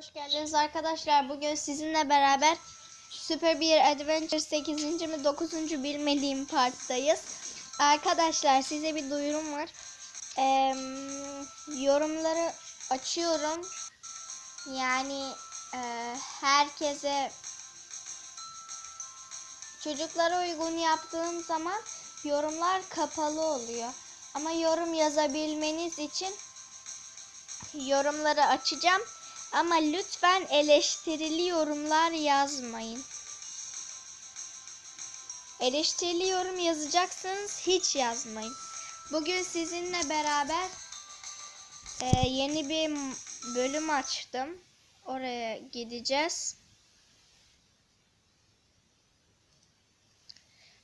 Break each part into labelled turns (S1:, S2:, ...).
S1: Hoş geldiniz arkadaşlar. Bugün sizinle beraber Super bir Adventure 8. mi 9. bilmediğim parttayız. Arkadaşlar size bir duyurum var. Ee, yorumları açıyorum. Yani e, herkese çocuklara uygun yaptığım zaman yorumlar kapalı oluyor. Ama yorum yazabilmeniz için yorumları açacağım. Ama lütfen eleştirili yorumlar yazmayın. Eleştirili yorum yazacaksınız hiç yazmayın. Bugün sizinle beraber e, yeni bir bölüm açtım. Oraya gideceğiz.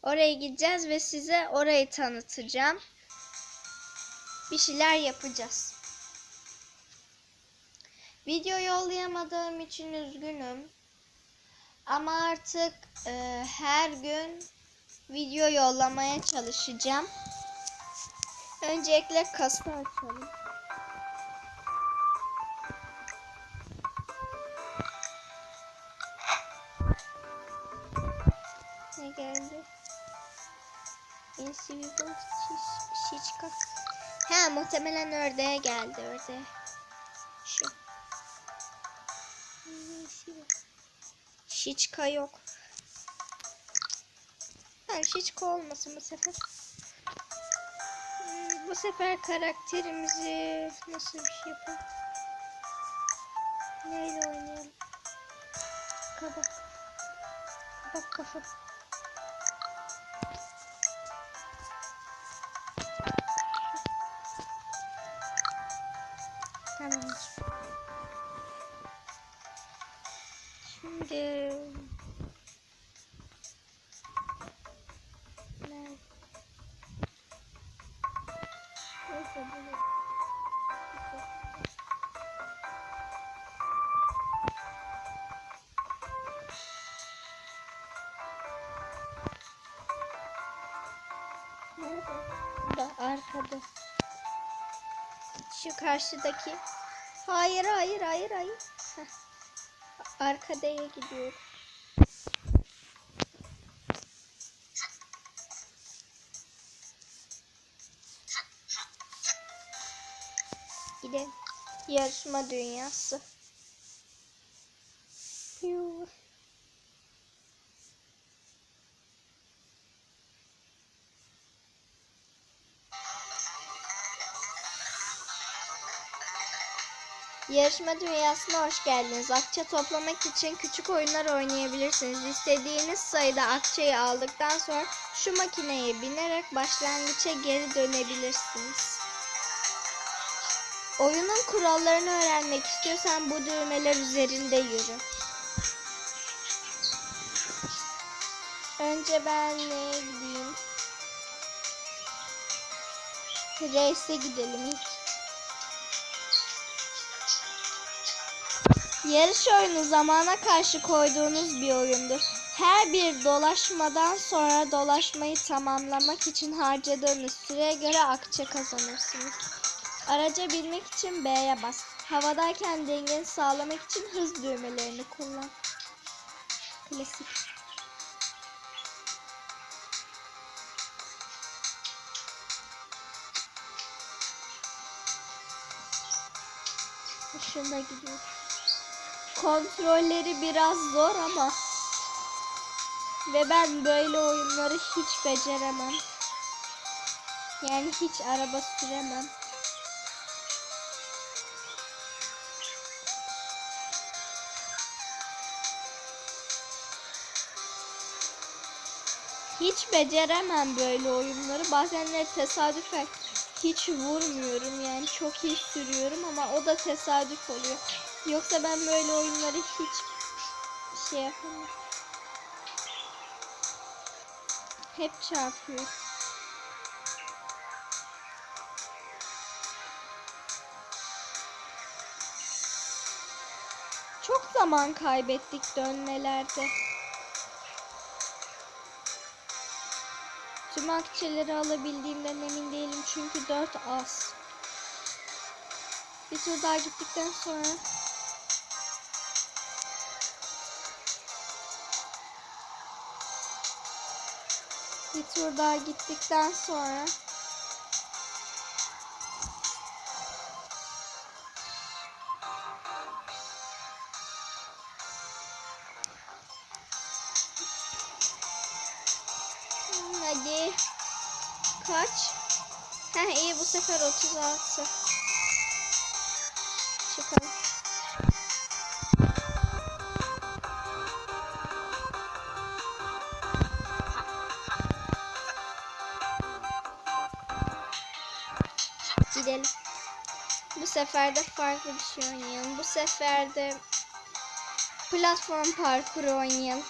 S1: Oraya gideceğiz ve size orayı tanıtacağım. Bir şeyler yapacağız. Video yollayamadığım için üzgünüm. Ama artık e, her gün video yollamaya çalışacağım. Öncelikle kasa açalım. Ne geldi? Insivable şiçka. Ha muhtemelen ördeğe geldi ördeğe. Şiçka yok. Ha şiçka olmasın bu sefer. Hmm, Bu sefer karakterimizi nasıl bir şey yapalım? Neyle oynayalım? Kabak. Kabak kafa. Şimdi? Neyse bunu? Da arkada. Şu karşıdaki. Hayır hayır hayır hayır. Heh. Arkadaya gidiyor. Gidelim. Yarışma dünyası. Yarışma dünyasına hoş geldiniz. Akçe toplamak için küçük oyunlar oynayabilirsiniz. İstediğiniz sayıda akçeyi aldıktan sonra şu makineye binerek başlangıça geri dönebilirsiniz. Oyunun kurallarını öğrenmek istiyorsan bu düğmeler üzerinde yürü. Önce ben neye gideyim? Race'e gidelim ilk. Yarış oyunu zamana karşı koyduğunuz bir oyundur. Her bir dolaşmadan sonra dolaşmayı tamamlamak için harcadığınız süreye göre akçe kazanırsınız. Araca binmek için B'ye bas. Havadayken dengeni sağlamak için hız düğmelerini kullan. Klasik. Hoşuna gidiyor. Kontrolleri biraz zor ama ve ben böyle oyunları hiç beceremem. Yani hiç araba süremem. Hiç beceremem böyle oyunları. Bazenleri tesadüfen hiç vurmuyorum yani çok iyi sürüyorum ama o da tesadüf oluyor. Yoksa ben böyle oyunları hiç şey yapamam. Hep çarpıyor. Çok zaman kaybettik dönmelerde. Tüm akçeleri alabildiğimden emin değilim çünkü 4 az. Bir tur daha gittikten sonra Bir tur daha gittikten sonra. Hadi. Kaç? Heh iyi bu sefer 36. Çıkalım. Gidelim. Bu sefer de farklı bir şey oynayalım. Bu sefer de platform parkuru oynayalım.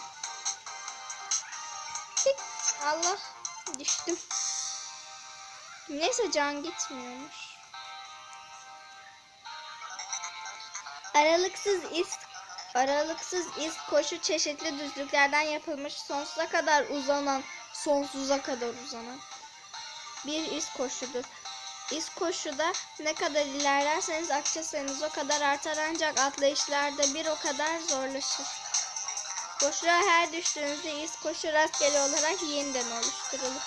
S1: Tık. Allah düştüm. Neyse can gitmiyormuş. Aralıksız iz aralıksız iz koşu çeşitli düzlüklerden yapılmış sonsuza kadar uzanan sonsuza kadar uzanan bir iz koşudur. İz koşuda ne kadar ilerlerseniz akça o kadar artar ancak atlayışlarda bir o kadar zorlaşır. Koşuya her düştüğünüzde iz koşu rastgele olarak yeniden oluşturulur.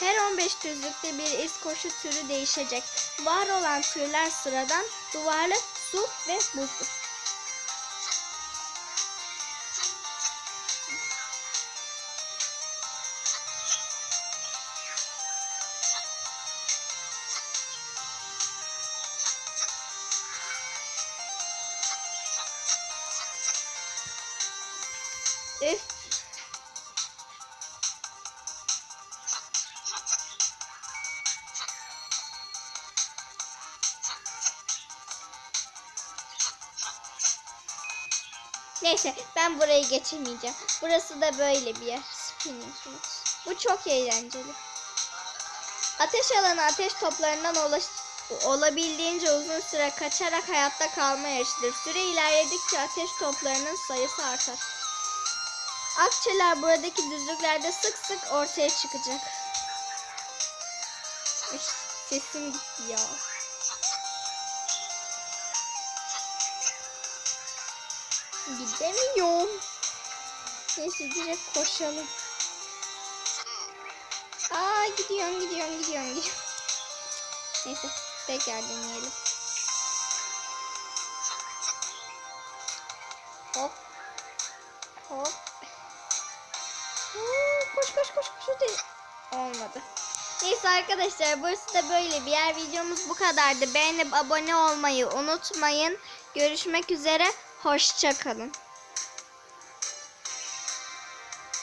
S1: Her 15 düzlükte bir iz koşu türü değişecek. Var olan türler sıradan duvarlı, su ve buzdur. Neyse ben burayı geçemeyeceğim. Burası da böyle bir yer. Spinning. Bu çok eğlenceli. Ateş alanı ateş toplarından ulaş olabildiğince uzun süre kaçarak hayatta kalma yarışıdır. Süre ilerledikçe ateş toplarının sayısı artar. Akçeler buradaki düzlüklerde sık sık ortaya çıkacak. Üf, sesim gitti ya. Gidemiyorum. Neyse direkt koşalım. Aa gidiyorum gidiyorum gidiyorum gidiyorum. Neyse tekrar deneyelim. Hop. Hop. Huu, koş koş koş koş. Olmadı. Neyse arkadaşlar burası da böyle bir yer. Videomuz bu kadardı. Beğenip abone olmayı unutmayın. Görüşmek üzere. Hoşçakalın.